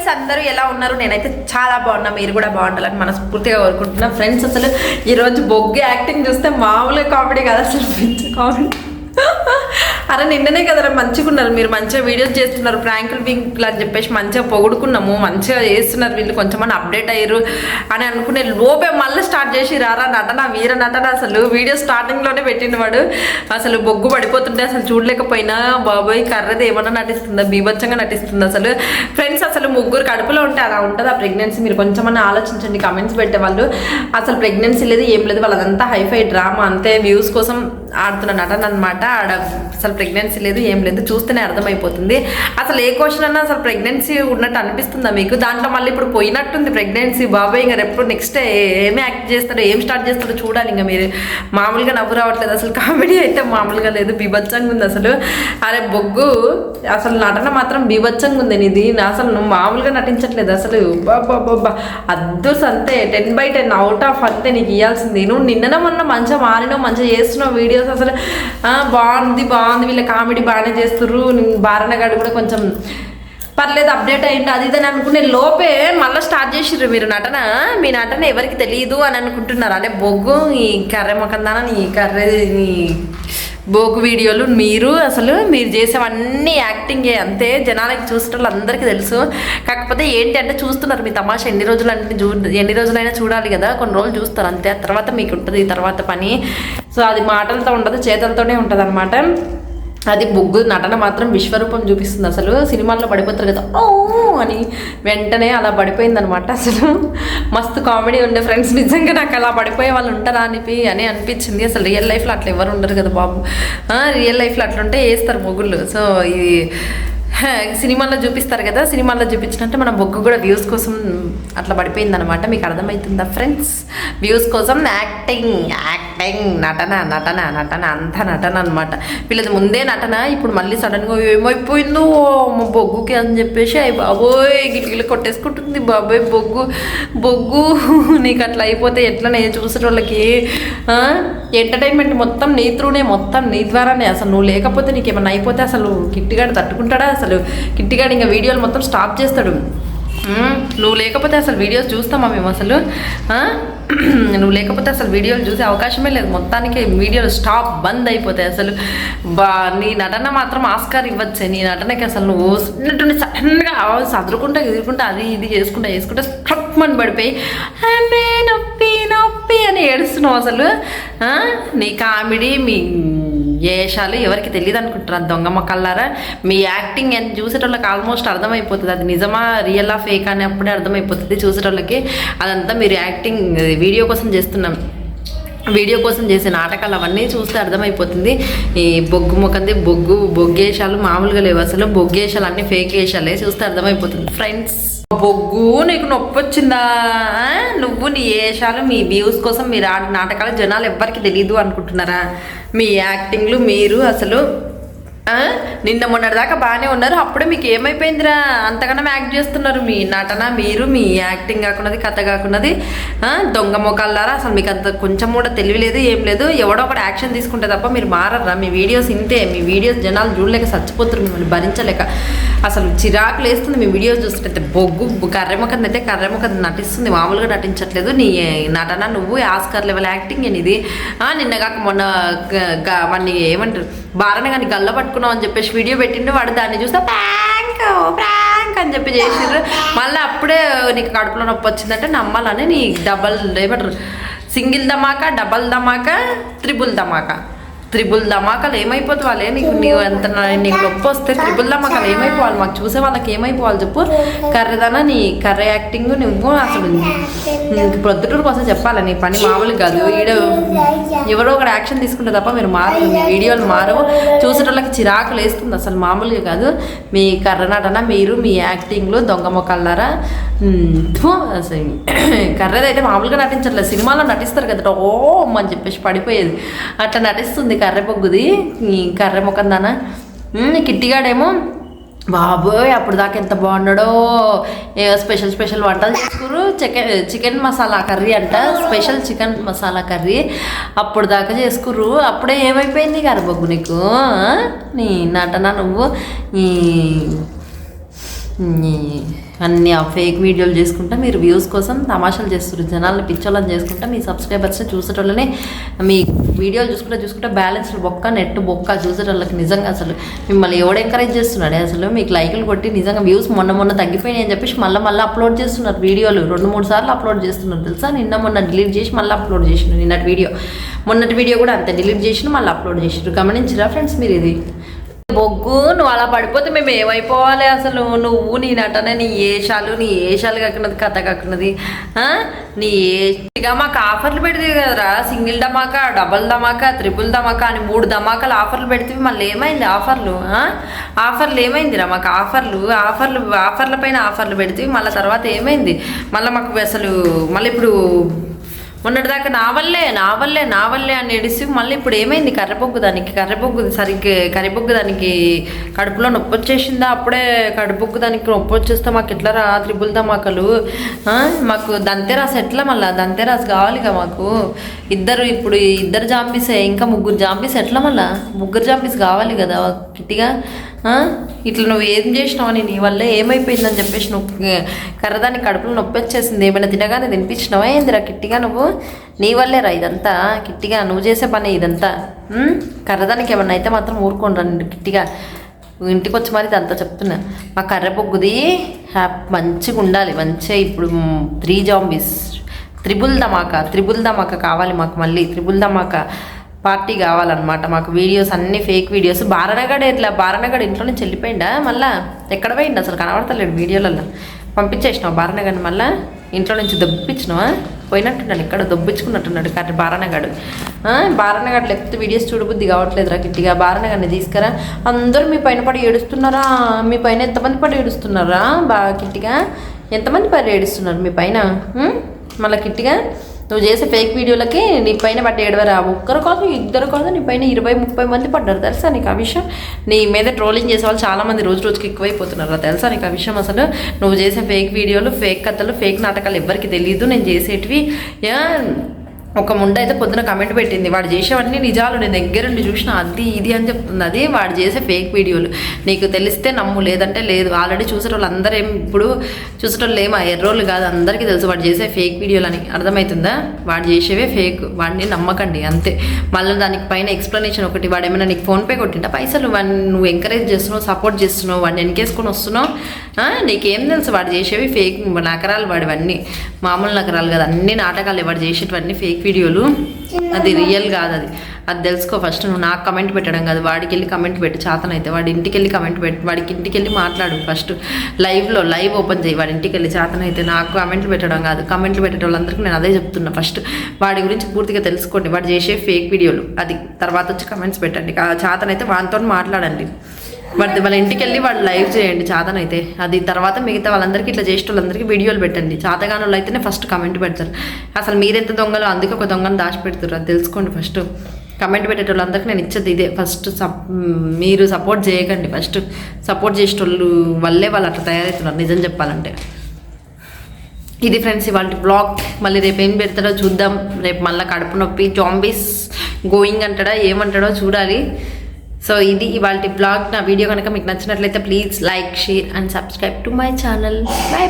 Friends అందరూ ఎలా ఉన్నారు? నేనైతే చాలా బాగున్నా. మీరు కూడా బాగుండాలని మనస్ఫూర్తిగా కోరుకుంటున్నా. ఫ్రెండ్స్ అసలు ఈరోజు బొగ్గు యాక్టింగ్ చూస్తే మామూలుగా కామెడీ కదా అసలు. కామెడీ. అరే నిన్ననే కదరా మంచిగా ఉన్నారు మీరు మంచిగా వీడియోస్ చేస్తున్నారు. ప్రాంకులు వింకులు అని చెప్పేసి మంచిగా పొగుడుకున్నాము. మంచిగా చేస్తున్నారు వీళ్ళు. కొంచెం అప్డేట్ అయ్యారు అని అనుకునే లోపే మళ్ళీ స్టార్ట్ చేసి రారా నటన వీర నటన అసలు. వీడియో స్టార్టింగ్లోనే పెట్టిన వాడు. అసలు బొగ్గు పడిపోతుంటే అసలు చూడలేకపోయినా. బాబోయ్ కర్రది ఏమన్నా నటిస్తుందా? బీభత్సంగా నటిస్తుంది అసలు? ఫ్రెండ్స్ అసలు ముగ్గురు కడుపులో ఉంటే అలా ఉంటుంది ఆ ప్రెగ్నెన్సీ మీరు కొంచెమన్నా ఆలోచించండి. కమెంట్స్ పెట్టేవాళ్ళు అసలు ప్రెగ్నెన్సీ లేదు ఏం లేదు. వాళ్ళదంతా హైఫై డ్రామా. అంతే. వ్యూస్ కోసం ఆడుతున్న నటన అనమాట ఆడ అసలు ప్రెగ్నెన్సీ లేదు ఏం లేదు చూస్తేనే అర్థమైపోతుంది. అసలు ఏ క్వశ్చన్ అన్నా అసలు ప్రెగ్నెన్సీ ఉన్నట్టు అనిపిస్తుందా మీకు? దాంట్లో మళ్ళీ ఇప్పుడు పోయినట్టుంది ప్రెగ్నెన్సీ బాబాయ్ ఇంకా రేపు నెక్స్ట్ ఏమి యాక్ట్ చేస్తారో ఏం స్టార్ట్ చేస్తారో చూడాలి ఇంకా మీరు. మామూలుగా నవ్వు రావట్లేదు అసలు. కామెడీ అయితే మామూలుగా లేదు బీభత్సంగా ఉంది అసలు. అరే బొగ్గు అసలు నటన మాత్రం బీభత్సంగా ఉంది నీది. అసలు నువ్వు మామూలుగా నటించట్లేదు అసలు. బాబా అద్దుస్ అంతే ten by ten out of అంతే నీకు ఇవ్వాల్సింది నువ్వు నిన్ననే మొన్న మంచిగా మారినావు మంచిగా చేస్తున్నావు వీడియో వీడియోస్ అసలు బాగుంది బాగుంది వీళ్ళ కామెడీ బాగానే చేస్తుర్రు. బారణగాడు కూడా కొంచెం పర్లేదు అప్డేట్ అయ్యింది అది ఇది అని అనుకునే లోపే మళ్ళీ స్టార్ట్ చేసిర్రు మీరు నటన. మీ నటన ఎవరికి తెలియదు అని అనుకుంటున్నారు? అదే బొగ్గు ఈ కర్రె మొకందాన నీ కర్రె నీ బోగు వీడియోలు మీరు అసలు మీరు చేసేవన్నీ యాక్టింగే అంతే. జనాలకి చూసేటోళ్ళు అందరికీ తెలుసు. కాకపోతే ఏంటి అంటే చూస్తున్నారు మీ తమాషా. ఎన్ని రోజులు అంటే చూ ఎన్ని రోజులైనా చూడాలి కదా. కొన్ని రోజులు చూస్తారు అంతే. ఆ తర్వాత మీకు ఉంటుంది తర్వాత పని. సో అది మాటలతో ఉండదు చేతలతోనే ఉంటుంది అనమాట అది బొగ్గు నటన మాత్రం విశ్వరూపం చూపిస్తుంది. అసలు సినిమాల్లో పడిపోతారు కదా ఓ అని వెంటనే అలా పడిపోయింది అనమాట అసలు మస్తు కామెడీ ఉండే ఫ్రెండ్స్. నిజంగా నాకు అలా పడిపోయే వాళ్ళు ఉంటారా అనిపి అని అనిపించింది. అసలు రియల్ లైఫ్లో అట్లా ఎవరు ఉండరు కదా బాబు. రియల్ లైఫ్లో అట్లా ఉంటే వేస్తారు మొగుళ్ళు. సో ఇది సినిమాల్లో చూపిస్తారు కదా సినిమాల్లో చూపించినట్టు మన బొగ్గు కూడా వ్యూస్ కోసం అట్లా పడిపోయింది అనమాట మీకు అర్థమవుతుందా ఫ్రెండ్స్? వ్యూస్ కోసం యాక్టింగ్ యాక్ట్ యాక్టింగ్ నటన నటన నటన అంతా నటన అనమాట వీళ్ళది ముందే నటన ఇప్పుడు మళ్ళీ సడన్గా ఏమైపోయిందో మా బొగ్గుకి అని చెప్పేసి అయ్యి బాబోయ్ గిలిగిలి కొట్టేసుకుంటుంది బాబోయ్ బొగ్గు బొగ్గు నీకు అట్లా అయిపోతే ఎట్లా నేను చూసేటోళ్ళకి? ఎంటర్టైన్మెంట్ మొత్తం నీ త్రూనే మొత్తం నీ ద్వారానే. అసలు నువ్వు లేకపోతే నీకు ఏమైనా అయిపోతే అసలు కిట్టిగాడు తట్టుకుంటాడా? అసలు కిట్టిగాడు ఇంకా వీడియోలు మొత్తం స్టాప్ చేస్తాడు. నువ్వు లేకపోతే అసలు వీడియోస్ చూస్తామా మేము అసలు? నువ్వు లేకపోతే అసలు వీడియోలు చూసే అవకాశమే లేదు. మొత్తానికి వీడియోలు స్టాప్ బంద్ అయిపోతాయి అసలు. బా నీ నటన మాత్రం ఆస్కార్ ఇవ్వచ్చు. నీ నటనకి అసలు నువ్వు ఉన్నట్టుండి సడన్గా సదురుకుంటా ఎదురుకుంటా అది ఇది చేసుకుంటా చేసుకుంటా స్ట్రక్మని పడిపోయి నొప్పి నొప్పి అని ఏడుస్తున్నావు అసలు. నీ కామెడీ మీ వేషాలు ఎవరికి తెలియదు అనుకుంటున్నారు. దొంగ మొక్కల్లారా? మీ యాక్టింగ్ ఎంత చూసేటోళ్ళకి ఆల్మోస్ట్ అర్థమైపోతుంది. అది నిజమా రియల్ ఆ ఫేక్ అని అప్పుడే అర్థమైపోతుంది చూసేటోళ్ళకి. అదంతా మీరు యాక్టింగ్ వీడియో కోసం చేస్తున్నాం. వీడియో కోసం చేసే నాటకాలు అవన్నీ చూస్తే అర్థమైపోతుంది. ఈ బొగ్గు ముఖంది బొగ్గు బొగ్గేషాలు మామూలుగా లేవు. అసలు బొగ్గేషాలు అన్నీ ఫేక్ వేషాలే చూస్తే అర్థమైపోతుంది. ఫ్రెండ్స్ బొగ్గు నీకు నొప్పి వచ్చిందా నువ్వు నీ వేషాలు మీ వ్యూస్ కోసం మీరు ఆడిన నాటకాలు జనాలు ఎవ్వరికి తెలియదు అనుకుంటున్నారా? మీ యాక్టింగ్లు మీరు అసలు నిన్న మొన్నటిదాకా బాగానే ఉన్నారు. అప్పుడే మీకు ఏమైపోయిందిరా? అంతగానో యాక్ట్ చేస్తున్నారు మీ నటన మీరు మీ యాక్టింగ్ కాకున్నది కథ కాకున్నది. దొంగ మొక్కల్లారా అసలు మీకు అంత కొంచెం కూడా తెలివి లేదు ఏం లేదు. ఎవడో ఒకటి యాక్షన్ తీసుకుంటే తప్ప మీరు మారరా మీ వీడియోస్ ఇంతే. మీ వీడియోస్ జనాలు చూడలేక చచ్చిపోతున్నారు మిమ్మల్ని భరించలేక. అసలు చిరాకు లేస్తుంది మీ వీడియోస్ చూస్తుంటే. బొగ్గు కర్రెముఖం అయితే కర్రెముఖం నటిస్తుంది. మామూలుగా నటించట్లేదు. నీ నటన నువ్వు ఆస్కర్ లెవెల్ యాక్టింగ్ ఇది నిన్న కాక మొన్న వాడిని ఏమంటారు? బారన కానీ గల్ల పట్టుకున్నాం అని చెప్పేసి వీడియో పెట్టిండు. వాడు దాన్ని చూస్తే ప్రాంక్ ప్రాంక్ అని చెప్పి చేసిండ్రు. మళ్ళీ అప్పుడే నీకు కడుపులో నొప్పి వచ్చిందంటే నమ్మాలని నీ డబల్ ఏమంటారు? సింగిల్ ధమాకా డబల్ ధమాకా త్రిబుల్ ధమాకా. త్రిబుల్ ధమాకాలు ఏమైపోతావాలే నీకు నీవు ఎంత నీకు నొప్పి వస్తే త్రిబుల్ ధమాకాలు ఏమైపోవాలి? మాకు చూసే వాళ్ళకి ఏమైపోవాలి చెప్పు. కర్రదన నీ కర్ర యాక్టింగ్ నువ్వు అసలు నీకు ప్రొద్దుటూరు కోసం చెప్పాలి? నీ పని మామూలు కాదు. ఈడ ఎవరో ఒకటి యాక్షన్ తీసుకుంటే తప్ప మీరు మారు మీ వీడియోలు మారవు. చూసేటోళ్ళకి చిరాకు లేస్తుంది అసలు మామూలుగా కాదు. మీ కర్ర నటన మీరు మీ యాక్టింగ్లు దొంగ మొక్కల్లారా? అసలు కర్రదైతే మామూలుగా నటించట్లేదు. సినిమాలో నటిస్తారు కదా ఓ అని చెప్పేసి పడిపోయేది. అట్లా నటిస్తుంది కర్రె పొగ్గుది. ఈ కర్రె ముఖం దానా? కిట్టిగాడేమో? బాబోయ్ అప్పుడు దాకా ఎంత బాగున్నాడో. ఏ స్పెషల్ స్పెషల్ వంటలు చేసుకురు. చికెన్ చికెన్ మసాలా కర్రీ అంట. స్పెషల్ చికెన్ మసాలా కర్రీ అప్పుడు దాకా చేసుకుర్రు అప్పుడే ఏమైపోయింది కరబొగ్గు నీకు? నీ నటన నువ్వు. ఈ అన్ని ఆ ఫేక్ వీడియోలు చేసుకుంటా మీరు వ్యూస్ కోసం తమాషాలు చేస్తారు జనాలను పిచ్చోళ్ళని చేసుకుంటా మీ సబ్స్క్రైబర్స్ చూసేటోళ్ళనే మీ వీడియోలు చూసుకుంటా చూసుకుంటా బ్యాలెన్స్ బొక్క నెట్ బొక్క చూసేటోళ్ళకి నిజంగా అసలు మిమ్మల్ని ఎవడు ఎంకరేజ్ చేస్తున్నాడే? అసలు మీకు లైకులు కొట్టి నిజంగా వ్యూస్ మొన్న మొన్న తగ్గిపోయినాయి అని చెప్పేసి మళ్ళీ మళ్ళీ అప్లోడ్ చేస్తున్నారు వీడియోలు రెండు మూడు సార్లు అప్లోడ్ చేస్తున్నారు తెలుసా? నిన్న మొన్న డిలీట్ చేసి మళ్ళీ అప్లోడ్ చేసిన నిన్నటి వీడియో మొన్నటి వీడియో కూడా అంతే డిలీట్ చేసిన మళ్ళీ అప్లోడ్ చేసినారు గమనించరా ఫ్రెండ్స్ మీరు ఇది? బొగ్గు నువ్వు అలా పడిపోతే మేము ఏమైపోవాలి అసలు? నువ్వు నీ నటన నీ ఏషాలు నీ ఏషాలు కాకున్నది కథ కాకున్నది నీ ఇక మాకు ఆఫర్లు పెడితే కదరా? సింగిల్ ధమాకా డబల్ ధమాకా త్రిపుల్ ధమాకా అని మూడు ధమాకాలు ఆఫర్లు పెడితే మళ్ళీ ఏమైంది ఆఫర్లు ఆఫర్లు ఏమైందిరా? మాకు ఆఫర్లు ఆఫర్లు ఆఫర్ల పైన ఆఫర్లు పెడితే మళ్ళీ తర్వాత ఏమైంది? మళ్ళీ మాకు అసలు మళ్ళీ ఇప్పుడు మొన్నటిదాకా నా వల్లే నా వల్లే నా వల్లే అని ఏడిసి మళ్ళీ ఇప్పుడు ఏమైంది? కర్రపొగ్గు దానికి కర్రపొగ్గు సరిగ్గా కర్రపొగ్గు దానికి కడుపులో నొప్పి వచ్చేసిందా? అప్పుడే కడుపుగ్గు దానికి నొప్పి వచ్చేస్తే మాకు ఎట్లా రా? త్రిబుల్ ధమాకలు మాకు దంతెరాస్ ఎట్లా మళ్ళా? దంతెరాస్ కావాలిగా మాకు. ఇద్దరు ఇప్పుడు ఇద్దరు జాంపీసే ఇంకా ముగ్గురు జాంపీస్ ఎట్లా మళ్ళా? ముగ్గురు జాంపీస్ కావాలి కదా కిట్టిగా ఇట్లా నువ్వు ఏం చేసినావు అని నీ వల్ల ఏమైపోయిందని చెప్పేసి నువ్వు కర్రదానికి కడుపులో నొప్పి వచ్చేసింది ఏమైనా తినగానే తినిపించినావా? ఏందిరా కిట్టిగా నువ్వు? నీ వల్లేరా ఇదంతా. కిట్టిగా నువ్వు చేసే పని ఇదంతా. కర్రదానికి ఏమన్నా అయితే మాత్రం ఊరుకోండి రండి కిట్టిగా ఇంటికి వచ్చి మరి ఇదంతా చెప్తున్నా. మా కర్ర పొగ్గుది మంచిగా ఉండాలి మంచిగా ఇప్పుడు త్రీ జాంబీస్ త్రిబుల్ ధమాకా త్రిబుల్ ధమాకా కావాలి మాకు మళ్ళీ త్రిబుల్ ధమాకా. పార్టీ కావాలన్నమాట. మాకు వీడియోస్ అన్ని ఫేక్ వీడియోస్. బారణగడ ఎట్లా? బారణగడ ఇంట్లో నుంచి వెళ్ళిపోయిందా మళ్ళా ఎక్కడ పోయిండు? అసలు కనబడతలేడు వీడియోలలో పంపించేసినావు బారణగడ్ని మళ్ళా? ఇంట్లో నుంచి దొబ్బిచ్చినావా? పోయినట్టున్నాడు ఇక్కడ దొబ్బించుకున్నట్టున్నాడు కానీ బారణగాడు బారణగాడు లేకపోతే వీడియోస్ చూడబుద్ధి కావట్లేదురా గిట్టిగా. బారణగాడిని తీసుకురా. అందరూ మీ పైన పడి ఏడుస్తున్నారా? మీ పైన ఎంతమంది పడి ఏడుస్తున్నారా? బాగా కిట్టిగా ఎంతమంది పడి ఏడుస్తున్నారు మీ పైన? మళ్ళా మళ్ళీ కిట్టిగా నువ్వు చేసే ఫేక్ వీడియోలకి నీ పైన పట్టి ఏడవరా ఒక్కరు కాదు ఇద్దరు కాదు నీ పైన ఇరవై ముప్పై మంది పడ్డారు. తెలుసా నీకు ఆ విషయం? నీ మీద ట్రోలింగ్ చేసే వాళ్ళు చాలా మంది రోజు రోజుకి ఎక్కువైపోతున్నారు తెలుసా నీకు ఆ విషయం అసలు? నువ్వు చేసే ఫేక్ వీడియోలు ఫేక్ కథలు ఫేక్ నాటకాలు ఎవ్వరికి తెలియదు నేను చేసేటివి ఒక ముండ అయితే పొద్దున కమెంట్ పెట్టింది. వాడు చేసేవన్నీ నిజాలు నేను దగ్గరుండి చూసిన అది ఇది అని చెప్తుంది. అది వాడు చేసే ఫేక్ వీడియోలు నీకు తెలిస్తే నమ్ము లేదంటే లేదు. ఆల్రెడీ చూసేటోళ్ళు అందరూ ఏం ఇప్పుడు చూసేటోళ్ళు ఏమో ఎర్రోళ్ళు కాదు. అందరికీ తెలుసు వాడు చేసే ఫేక్ వీడియోలు అని అర్థమవుతుందా వాడు చేసేవే ఫేక్ వాడిని నమ్మకండి అంతే. మళ్ళీ దానికి పైన ఎక్స్ప్లెనేషన్ ఒకటి. వాడు ఏమైనా నీకు ఫోన్పే కొట్టింటా పైసలు వాడిని నువ్వు ఎంకరేజ్ చేస్తున్నావు సపోర్ట్ చేస్తున్నావు వాడిని వెనకేసుకొని వస్తున్నావు? నీకేం తెలుసు? వాడు చేసేవి ఫేక్ నకరాలు వాడివన్నీ. మామూలు నకరాలు కాదు. అన్ని నాటకాలు వాడు చేసేటివన్నీ ఫేక్ వీడియోలు? అది రియల్ కాదు అది. అది తెలుసుకో ఫస్ట్ నువ్వు నాకు కమెంట్ పెట్టడం కాదు. వాడికి వెళ్ళి కమెంట్ పెట్టు చేతనైతే. వాడి ఇంటికి వెళ్ళి కమెంట్ పెట్టు. వాడికి ఇంటికి వెళ్ళి మాట్లాడు ఫస్ట్ లైవ్లో లైవ్ ఓపెన్ చేయి. వాడి ఇంటికి వెళ్ళి చేతనైతే. నాకు కమెంట్లు పెట్టడం కాదు. కమెంట్లు పెట్టే వాళ్ళందరికీ నేను అదే చెప్తున్నా ఫస్ట్ వాడి గురించి పూర్తిగా తెలుసుకోండి. వాడు చేసే ఫేక్ వీడియోలు అది తర్వాత వచ్చి కమెంట్స్ పెట్టండి. చేతనైతే వాడితో మాట్లాడండి. వాడి వాళ్ళ ఇంటికి వెళ్ళి వాళ్ళు లైవ్ చేయండి చాతనైతే. అది తర్వాత మిగతా వాళ్ళందరికీ ఇట్లా చేసేటోళ్ళందరికీ వీడియోలు పెట్టండి. చాతగాని వాళ్ళు అయితేనే ఫస్ట్ కమెంట్ పెడతారు. అసలు మీరెంత దొంగలు అందుకే ఒక దొంగను దాచిపెడతారు అది తెలుసుకోండి ఫస్ట్ కమెంట్ పెట్టేటోళ్ళందరికీ నేను ఇచ్చేది ఇదే. ఫస్ట్ సప్ మీరు సపోర్ట్ చేయకండి ఫస్ట్ సపోర్ట్ చేసేటోళ్ళు వల్లే వాళ్ళు అట్లా తయారవుతున్నారు. నిజం చెప్పాలంటే. ఇది ఫ్రెండ్స్ ఇవాళ బ్లాగ్ మళ్ళీ రేపు ఏం పెడతాడో చూద్దాం. రేపు మళ్ళీ కడుపు నొప్పి జాంబీస్ గోయింగ్ అంటాడా ఏమంటాడో చూడాలి. సో ఇది ఇవాళ బ్లాగ్ నా వీడియో కనుక మీకు నచ్చినట్లయితే please like share and subscribe to my channel. Bye